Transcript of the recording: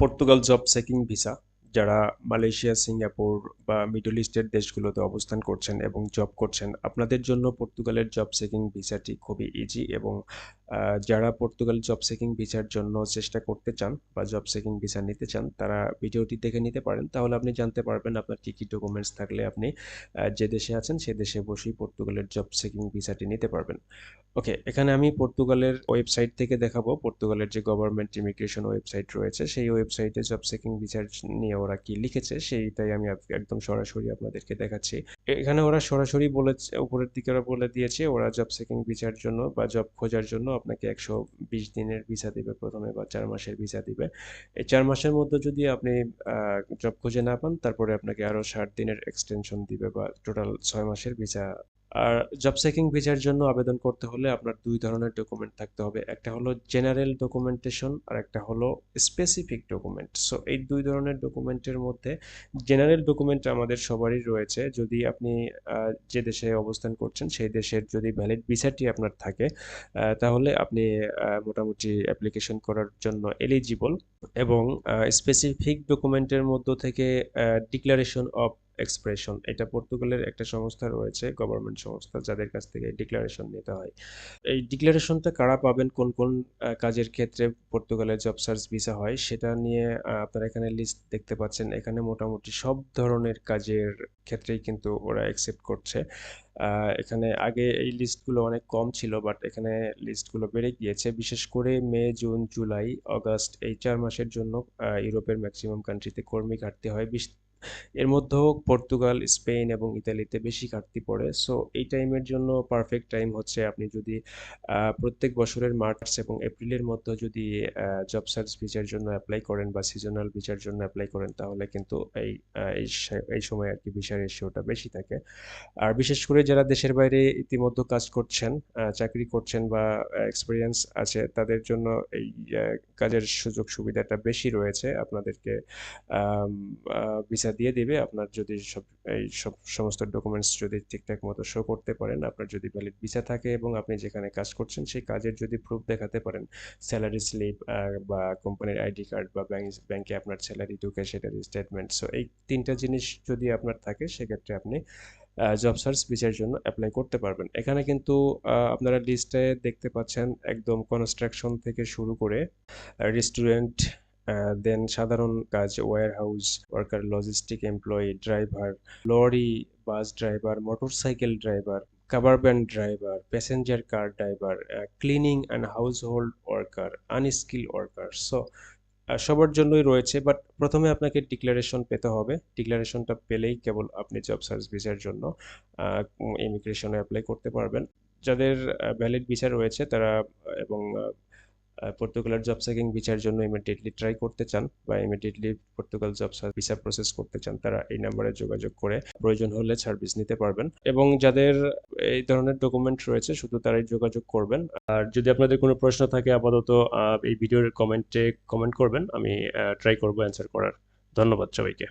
Portugal job seeking visa যারা Malaysia Singapore বা middle ইস্টের দেশগুলোতে অবস্থান করছেন এবং জব করছেন, আপনাদের জন্য পর্তুগালের জব সেকিং ভিসাটি খুবই ইজি এবং যারা পর্তুগাল জব সেকিং ভিসার জন্য চেষ্টা করতে চান বা জব সেকিং ভিসা নিতে চান, তারা ভিডিওটি দেখে নিতে পারেন। তাহলে আপনি জানতে পারবেন আপনার কী কী ডকুমেন্টস থাকলে আপনি যে দেশে আছেন সে দেশে বসেই পর্তুগালের জব সেকিং ভিসাটি নিতে পারবেন। ওকে এখানে আমি পর্তুগালের ওয়েবসাইট থেকে দেখাবো। পর্তুগালের যে গভর্নমেন্ট ইমিগ্রেশন ওয়েবসাইট রয়েছে, সেই ওয়েবসাইটে জব সেকিং ভিসার নিয়ে ওরা কি লিখেছে, সেইটাই আমি একদম সরাসরি আপনাদেরকে দেখাচ্ছি। এখানে ওরা সরাসরি বলেছে, উপরের দিকে ওরা বলে দিয়েছে, ওরা জব সেকিং ভিসার জন্য বা জব খোঁজার জন্য আপনাকে একশো বিশ দিনের ভিসা দিবে প্রথমে বা চার মাসের ভিসা দিবে। এই চার মাসের মধ্যে যদি আপনি জব খুঁজে না পান, তারপরে আপনাকে আরও ষাট দিনের এক্সটেনশন দিবে বা টোটাল ছয় মাসের ভিসা আর জব সেকিং ভিসার জন্য আবেদন করতে হলে আপনার দুই ধরনের ডকুমেন্ট থাকতে হবে। একটা হলো জেনারেল ডকুমেন্টেশন আর একটা হলো স্পেসিফিক ডকুমেন্ট সো এই দুই ধরনের ডকুমেন্টের মধ্যে জেনারেল ডকুমেন্ট আমাদের সবারই রয়েছে। যদি আপনি যে দেশে অবস্থান করছেন, সেই দেশের যদি ভ্যালিড ভিসাটি আপনার থাকে তাহলে আপনি মোটামুটি অ্যাপ্লিকেশন করার জন্য এলিজিবল এবং স্পেসিফিক ডকুমেন্টের মধ্য থেকে ডিক্লারেশন অফ এক্সপ্রেশন এটা পর্তুগালের একটা সংস্থা রয়েছে গভর্নমেন্ট সংস্থা, যাদের কাছ থেকে ডিক্লারেশন নিতে হয়। এই ডিক্লারেশনটা কারা পাবেন, কোন কোন কাজের ক্ষেত্রে পর্তুগালের জব সার্চ ভিসা হয়, সেটা নিয়ে আপনারা এখানে লিস্ট দেখতে পাচ্ছেন। এখানে মোটামুটি সব ধরনের কাজের ক্ষেত্রেই কিন্তু ওরা অ্যাকসেপ্ট করছে। এখানে আগে এই লিস্টগুলো অনেক কম ছিল বাট এখানে লিস্টগুলো বেড়ে গিয়েছে। বিশেষ করে মে, জুন, জুলাই আগস্ট এই চার মাসের জন্য ইউরোপের ম্যাক্সিমাম কান্ট্রিতে কর্মী ঘাটতি হয়। বিশ এর মধ্যেও পর্তুগাল, স্পেন এবং ইতালিতে বেশি ঘাটতি পড়ে। সো এই টাইমের জন্য পারফেক্ট টাইম হচ্ছে আপনি যদি প্রত্যেক বছরের মার্চ এবং এপ্রিলের মধ্যে যদি জব সার্চ ভিসার জন্য অ্যাপ্লাই করেন বা সিজনাল ভিসার জন্য অ্যাপ্লাই করেন, তাহলে কিন্তু এই এই সময় আর কি ভিসার রেশিওটা বেশি থাকে। আর বিশেষ করে যারা দেশের বাইরে ইতিমধ্যে কাজ করছেন চাকরি করছেন বা এক্সপিরিয়েন্স আছে, তাদের জন্য এই কাজের সুযোগ সুবিধাটা বেশি রয়েছে। আপনাদেরকে ভিসা দিয়ে দিবে, আপনার যদি সব, এই সব সমস্ত ডকুমেন্টস যদি ঠিকঠাক মতো শো করতে পারেন, আপনার যদি ভ্যালিড ভিসা থাকে এবং আপনি যেখানে কাজ করছেন, সেই কাজের যদি প্রুফ দেখাতে পারেন স্যালারি স্লিপ বা কোম্পানির আইডি কার্ড বা ব্যাংক ব্যাংকে আপনার স্যালারি ঢুকে সেটার স্টেটমেন্ট সো এই তিনটা জিনিস যদি আপনার থাকে, সেক্ষেত্রে আপনি জব সার্চ ভিসার জন্য অ্যাপ্লাই করতে পারবেন। এখানে কিন্তু আপনারা লিস্টে দেখতে পাচ্ছেন, একদম কনস্ট্রাকশন থেকে শুরু করে রেস্টুরেন্ট দেন সাধারণ কাজ warehouse worker logistic employee driver lorry bus driver motorcycle driver cover van driver passenger car driver cleaning and hold worker unskill worker so সবার জন্যই রয়েছে বাট প্রথমে আপনাকে ডিক্লারেশন পেতে হবে। ডিক্লারেশনটা পেলেই কেবল আপনি জব সার্চ ভিসার জন্য ইমিগ্রেশনে অ্যাপ্লাই করতে পারবেন। যাদের ভ্যালিড ভিসা রয়েছে, তারা এবং পর্তুগালের জব সেকিং ভিসার জন্য ইমিডিয়েটলি ট্রাই করতে চান বা immediately Portugal job visa process করতে চান, তারা এই নাম্বারে যোগাযোগ করে প্রয়োজন হলে সার্ভিস নিতে পারবেন। এবং যাদের এই ধরনের ডকুমেন্ট রয়েছে, শুধু তারাই যোগাযোগ করবেন। আর যদি আপনাদের কোনো প্রশ্ন থাকে আপাতত এই ভিডিওর কমেন্টে কমেন্ট করবেন, আমি ট্রাই করব অ্যান্সার করার। ধন্যবাদ সবাইকে।